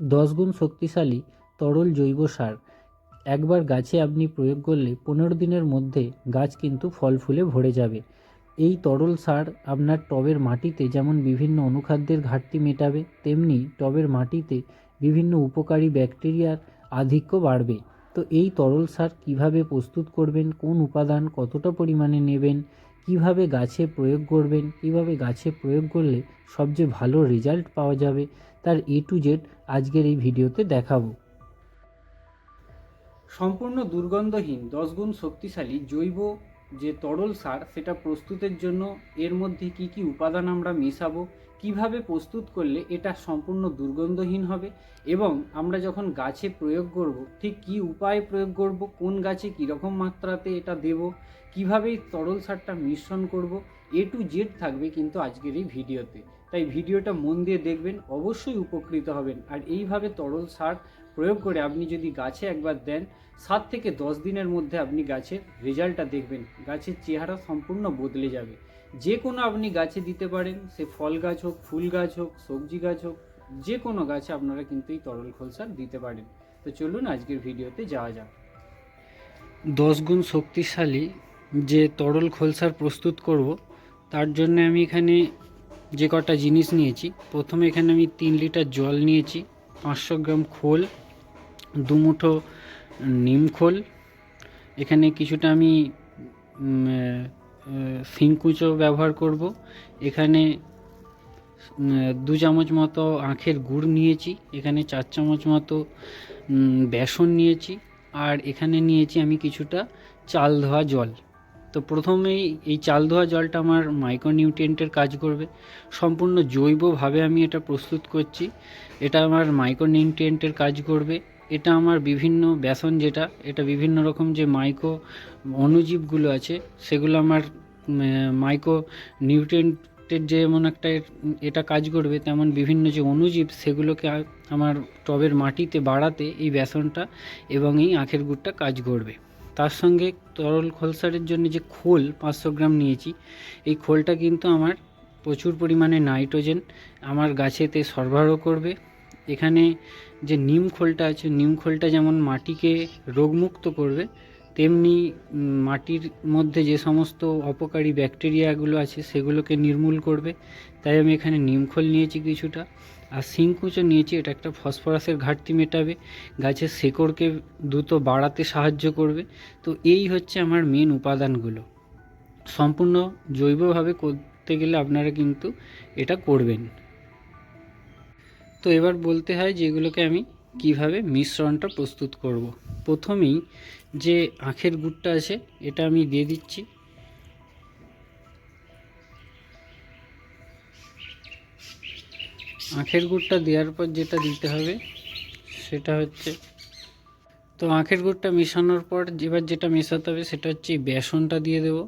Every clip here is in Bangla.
দশ গুণ শক্তিশালী তরল জৈব সার। একবার গাছে আপনি প্রয়োগ করলে পনেরো দিনের মধ্যে গাছ কিন্তু ফল ফুলে ভরে যাবে। এই তরল সার আপনার টবের মাটিতে যেমন বিভিন্ন অনুখাদ্যের ঘাটতি মেটাবে, তেমনি টবের মাটিতে বিভিন্ন উপকারী ব্যাকটেরিয়ার আধিক্য বাড়বে। তো এই তরল সার কীভাবে প্রস্তুত করবেন, কোন উপাদান কতটা পরিমাণে নেবেন, কীভাবে গাছে প্রয়োগ করবেন, কীভাবে গাছে প্রয়োগ করলে সবচেয়ে ভালো রেজাল্ট পাওয়া যাবে তার এ টু জেড আজকের এই ভিডিওতে দেখাবো। সম্পূর্ণ দুর্গন্ধহীন দশ গুণ শক্তিশালী, জৈব যে তরল সার, সেটা প্রস্তুতের জন্য এর মধ্যে কি কি উপাদান আমরা মেশাবো, কীভাবে প্রস্তুত করলে এটা সম্পূর্ণ দুর্গন্ধহীন হবে এবং আমরা যখন গাছে প্রয়োগ করব, ঠিক কি উপায়ে প্রয়োগ করব, কোন গাছে কীরকম মাত্রাতে এটা দেব, কীভাবে তরল সারটা মিশ্রণ করব এ টু জেড থাকবে কিন্তু আজকের এই ভিডিওতে। তাই ভিডিওটা মন দিয়ে দেখবেন, অবশ্যই উপকৃত হবেন। আর এইভাবে তরল সার প্রয়োগ করে আপনি যদি গাছে একবার দেন, সাত থেকে দশ দিনের মধ্যে আপনি গাছের রেজাল্টটা দেখবেন। গাছের চেহারা সম্পূর্ণ বদলে যাবে। যে কোনো আপনি গাছে দিতে পারেন, সে ফল গাছ হোক, ফুল গাছ হোক, সবজি গাছ হোক, যে কোনো গাছে আপনারা কিন্তু এই তরল খোল সার দিতে পারেন। তো চলুন আজকের ভিডিওতে যাওয়া যাক। দশ গুণ শক্তিশালী যে তরল খোলসার প্রস্তুত করব তার জন্য আমি এখানে যে কটা জিনিস নিয়েছি, প্রথমে এখানে আমি তিন লিটার জল নিয়েছি, পাঁচশো গ্রাম খোল দুমুঠো নিম খোল, এখানে কিছুটা আমি সিংকুচো ব্যবহার করব, এখানে দু চামচ মতো আখের গুড় নিয়েছি, এখানে চার চামচ মতো বেসন নিয়েছি, আর এখানে নিয়েছি আমি কিছুটা চাল ধোয়া জল। তো প্রথমেই এই চাল ধোয়া জলটা আমার মাইক্রোনিউট্রিয়েন্টের কাজ করবে। সম্পূর্ণ জৈবভাবে আমি এটা প্রস্তুত করছি। এটা আমার মাইক্রোনিউট্রিয়েন্টের কাজ করবে। এটা আমার বিভিন্ন বেসন যেটা, এটা বিভিন্ন রকম যে মাইক্রো অণুজীবগুলো আছে, সেগুলো আমার মাইক্রো নিউট্রিয়েন্টের যেমন একটা এটা কাজ করবে, তেমন বিভিন্ন যে অণুজীব, সেগুলোকে আমার টবের মাটিতে বাড়াতে এই বেসনটা এবং এই আখের গুড়টা কাজ করবে। তার সঙ্গে তরল খোলসারের জন্য যে খোল পাঁচশো গ্রাম নিয়েছি, এই খোলটা কিন্তু আমার প্রচুর পরিমাণে নাইট্রোজেন আমার গাছেতে সরবরাহ করবে। এখানে যে নিম খোলটা আছে, নিম খোলটা যেমন মাটিকে রোগমুক্ত করবে, তেমনি মাটির মধ্যে যে সমস্ত অপকারী ব্যাকটেরিয়াগুলো আছে, সেগুলোকে নির্মূল করবে। তাই আমি এখানে নিমখোল নিয়েছি কিছুটা। আর সিংকুচো নিয়েছি, এটা একটা ফসফরাসের ঘাটতি মেটাবে, গাছের শেকড়কে দ্রুত বাড়াতে সাহায্য করবে। তো এই হচ্ছে আমার মেন উপাদানগুলো। সম্পূর্ণ জৈবভাবে করতে গেলে আপনারা কিন্তু এটা করবেন। তো এবার বলতে হয় যেগুলোকে আমি কীভাবে মিশ্রণটা প্রস্তুত করব। প্রথমেই যে আখের গুড়টা আছে, এটা আমি দিয়ে দিচ্ছি। আখের গুড়টা দেওয়ার পর যেটা দিতে হবে, সেটা হচ্ছে, তো আখের গুড়টা মেশানোর পর এবার যেটা মেশাতে হবে সেটা হচ্ছে বেসনটা দিয়ে দেবো।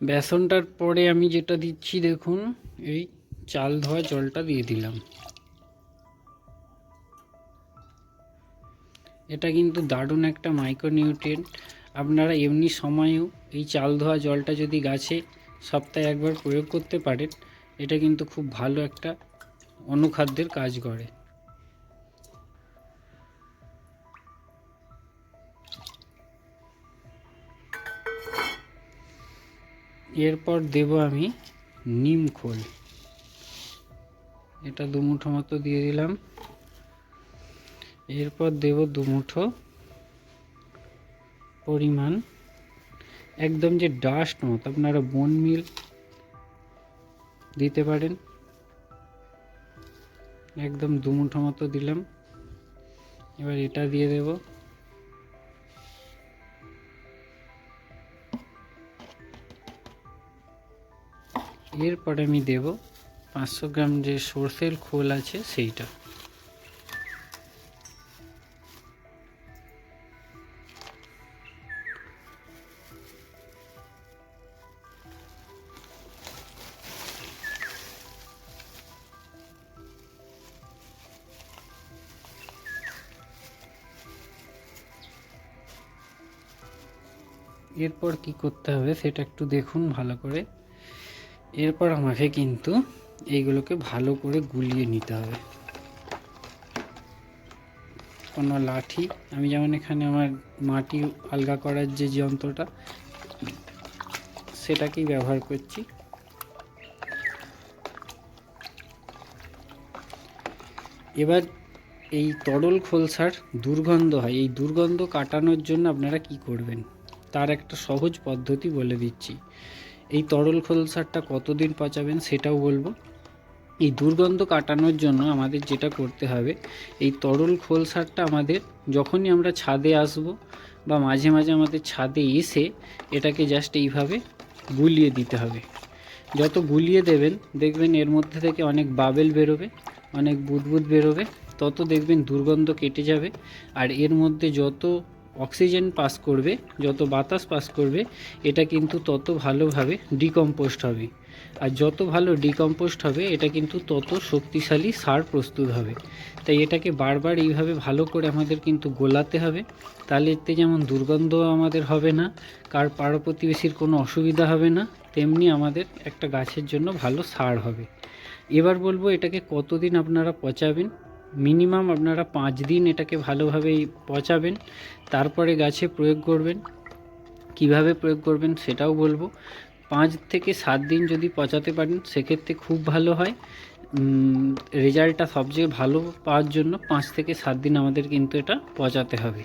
বেসনটার পরে আমি যেটা দিচ্ছি দেখুন, এই চাল ধোয়া জলটা দিয়ে দিলাম। এটা কিন্তু দারুণ একটা মাইক্রোনিউট্রিয়েন্ট আপনারা এমনি সময়েও এই চাল ধোয়া জলটা যদি গাছে সপ্তাহে একবার প্রয়োগ করতে পারেন, এটা কিন্তু খুব ভালো একটা অনুখাদ্যের কাজ করে। এরপর দেব আমি নিম খোল। এটা দুমুঠো মতো দিয়ে দিলাম। এরপর দেব দুমুঠো পরিমাণ। একদম যে ডাস্ট মতো, আপনারা বন মিল দিতে পারেন। একদম দুমুঠো মতো দিলাম। এবার এটা দিয়ে দেবো। এরপরে আমি দেব পাঁচশো গ্রাম যে সর্ষের খোল আছে, সেইটা। এরপর কি করতে হবে সেটা একটু দেখুন ভালো করে। এরপর আমাকে কিন্তু এইগুলোকে ভালো করে গুলিয়ে নিতে হবে। কোনো লাঠি, আমি যেমন এখানে আমার মাটি আলগা করার যে যন্ত্রটা, সেটাকেই ব্যবহার করছি। এবার এই তরল খোলসার দুর্গন্ধ হয়, এই দুর্গন্ধ কাটানোর জন্য আপনারা কি করবেন? তার একটা সহজ পদ্ধতি বলে দিচ্ছি। এই তরল খোলসারটা কতদিন পচাবেন সেটাও বলব। এই দুর্গন্ধ কাটানোর জন্য আমাদের যেটা করতে হবে, এই তরল খোলসারটা আমাদের যখনই আমরা ছাদে আসব বা মাঝে মাঝে আমাদের ছাদে এসে এটাকে জাস্ট এইভাবে গুলিয়ে দিতে হবে। যত গুলিয়ে দেবেন, দেখবেন এর মধ্যে থেকে অনেক বাবেল বেরোবে, অনেক বুদবুদ বেরোবে, তত দেখবেন দুর্গন্ধ কেটে যাবে। আর এর মধ্যে যত অক্সিজেন পাস করবে, যত বাতাস পাস করবে, এটা কিন্তু তত ভালোভাবে ডিকম্পোস্ট হবে। আর যত ভালো ডিকম্পোস্ট হবে, এটা কিন্তু তত শক্তিশালী সার প্রস্তুত হবে। তাই এটাকে বারবার এইভাবে ভালো করে আমাদের কিন্তু গোলাতে হবে। তাহলে এতে যেমন দুর্গন্ধ আমাদের হবে না, কার পাড়া প্রতিবেশীর কোনো অসুবিধা হবে না, তেমনি আমাদের একটা গাছের জন্য ভালো সার হবে। এবার বলব এটাকে কতদিন আপনারা পচাবেন? মিনিমাম আপনারা পাঁচ দিন এটাকে ভালোভাবে পচাবেন, তারপরে গাছে প্রয়োগ করবেন। কীভাবে প্রয়োগ করবেন সেটাও বলব। পাঁচ থেকে সাত দিন যদি পচাতে পারেন, সেক্ষেত্রে খুব ভালো হয়। রেজাল্টটা সবচেয়ে ভালো পাওয়ার জন্য পাঁচ থেকে সাত দিন আমাদের কিন্তু এটা পচাতে হবে।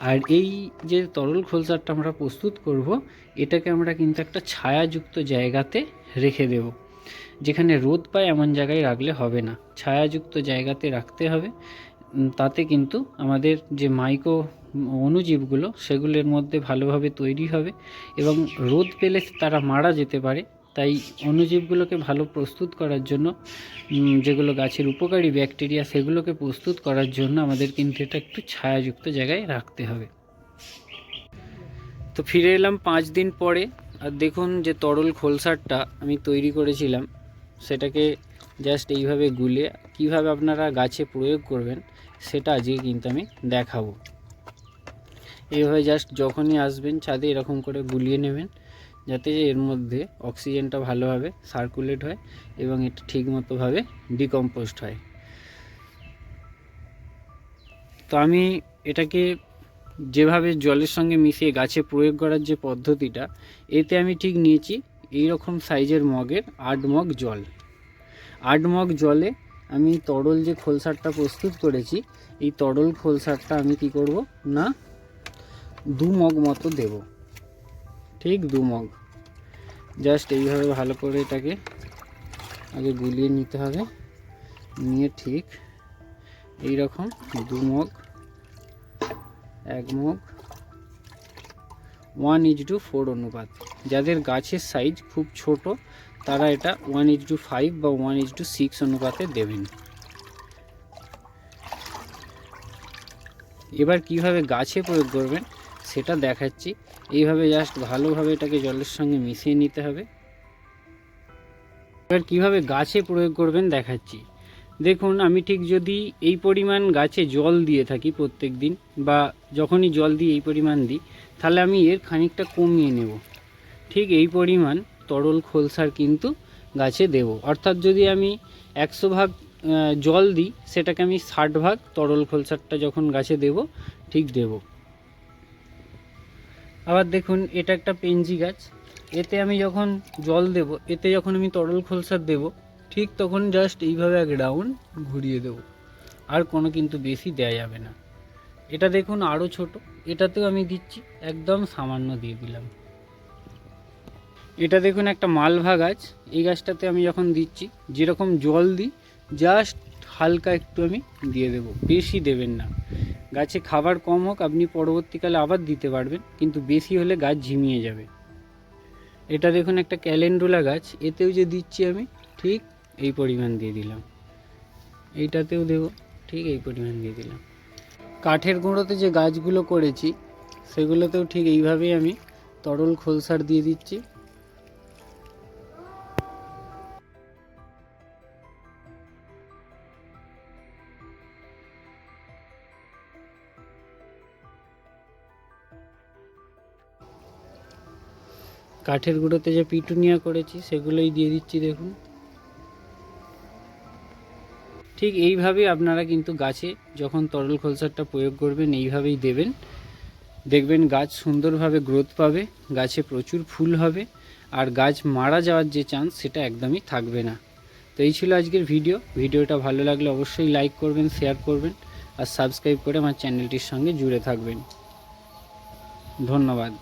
আর এই যে তরল খোলসারটা আমরা প্রস্তুত করব, এটাকে আমরা কিন্তু একটা ছায়াযুক্ত জায়গাতে রেখে দেব। যেখানে রোদ পায় এমন জায়গায় রাখলে হবে না। ছায়াযুক্ত জায়গাতে রাখতে হবে। তাতে কিন্তু আমাদের যে মাইক্রো অণুজীবগুলো, সেগুলোর মধ্যে ভালোভাবে তৈরি হবে এবং রোদ পেলে তারা মারা যেতে পারে। তাই অণুজীবগুলোকে ভালো প্রস্তুত করার জন্য যেগুলো গাছের উপকারী ব্যাকটেরিয়া, সেগুলোকে প্রস্তুত করার জন্য আমাদের কিন্তু এটা একটু ছায়াযুক্ত জায়গায় রাখতে হবে। তো ফিরে এলাম পাঁচ দিন পরে। আর দেখুন যে তরল খোলসারটা আমি তৈরি করেছিলাম। সেটাকে জাস্ট এইভাবে গুলে কীভাবে আপনারা গাছে প্রয়োগ করবেন, সেটা আজকে কিন্তু আমি দেখাবো। এইভাবে জাস্ট যখনই আসবেন ছাদে এরকম করে গুলিয়ে নেবেন, যাতে এর মধ্যে অক্সিজেনটা ভালোভাবে সার্কুলেট হয় এবং এটা ঠিকমতোভাবে ডিকম্পোস্ট হয়। তো আমি এটাকে যেভাবে জলের সঙ্গে মিশিয়ে গাছে প্রয়োগ করার যে পদ্ধতিটা, এতে আমি ঠিক নিয়েছি। এই রকম সাইজের মগের আট মগ জল। আট মগ জলে আমি তরল যে খোলসারটা প্রস্তুত করেছি, এই তরল খোলসারটা আমি কি করব? না, দু মগ মতো দেব। ঠিক দু মগ। জাস্ট এইভাবে ভালো করে এটাকে আগে গুলিয়ে নিতে হবে। নিয়ে ঠিক এই রকম দু মগ, এক মগ ওয়ান ইজ টু ফোর অনুপাত। যাদের গাছের সাইজ খুব ছোট, তারা এটা ওয়ান ইজ টু ফাইভ বা ওয়ান ইজ টু সিক্স অনুপাতে দেবেন। এবার কীভাবে গাছে প্রয়োগ করবেন, সেটা দেখাচ্ছি। এইভাবে জাস্ট ভালোভাবে এটাকে জলের সঙ্গে মিশিয়ে নিতে হবে। এবার কীভাবে গাছে প্রয়োগ করবেন দেখাচ্ছি। দেখুন, আমি ঠিক যদি এই পরিমাণ গাছে জল দিয়ে থাকি প্রত্যেক দিন বা যখনই জল দিই এই পরিমাণ দিই তাহলে আমি এর খানিকটা কমিয়ে নেব। ঠিক এই পরিমাণ তরল খোলসার কিন্তু গাছে দেব। অর্থাৎ যদি আমি একশো ভাগ জল দিই, সেটাকে আমি ষাট ভাগ তরল খোলসারটা যখন গাছে দেব, ঠিক দেব। আবার দেখুন, এটা একটা পেনজি গাছ। এতে আমি যখন জল দেব, এতে যখন আমি তরল খোলসার দেব, ঠিক তখন জাস্ট এইভাবে এক রাউন্ড ঘুরিয়ে দেব। আর কোনো কিন্তু বেশি দেয়া যাবে না। এটা দেখুন আরও ছোট। এটাতেও আমি দিচ্ছি, একদম সামান্য দিয়ে দিলাম। এটা দেখুন একটা মালভা গাছ। এই গাছটাতে আমি যখন দিচ্ছি, যেরকম জল দিই, জাস্ট হালকা একটু আমি দিয়ে দেব। বেশি দেবেন না। গাছে খাবার কম হোক, আপনি পরবর্তীকালে আবার দিতে পারবেন, কিন্তু বেশি হলে গাছ ঝিমিয়ে যাবে। এটা দেখুন একটা ক্যালেন্ডুলা গাছ। এতেও যে দিচ্ছি আমি, ঠিক এই পরিমাণ দিয়ে দিলাম। এইটাতেও দেবো, ঠিক এই পরিমাণ দিয়ে দিলাম। কাঠের গুঁড়োতে যে গাছগুলো করেছি, সেগুলোতেও ঠিক এইভাবেই আমি তরল খোলসার দিয়ে দিচ্ছি। কাঠের গুঁড়োতে যে পিটুনিয়া করেছি, সেগুলোই দিয়ে দিচ্ছি দেখুন। ঠিক এইভাবেই আপনারা কিন্তু গাছে যখন তরল খোলসারটা প্রয়োগ করবেন, এইভাবেই দেবেন। দেখবেন গাছ সুন্দরভাবে গ্রোথ পাবে, গাছে প্রচুর ফুল হবে, আর গাছ মারা যাওয়ার যে চান্স সেটা একদমই থাকবে না। তো এই ছিল আজকের ভিডিও ভিডিওটা ভালো লাগলে অবশ্যই লাইক করবেন শেয়ার করবেন, আর সাবস্ক্রাইব করে আমার চ্যানেলটির সঙ্গে জুড়ে থাকবেন। ধন্যবাদ।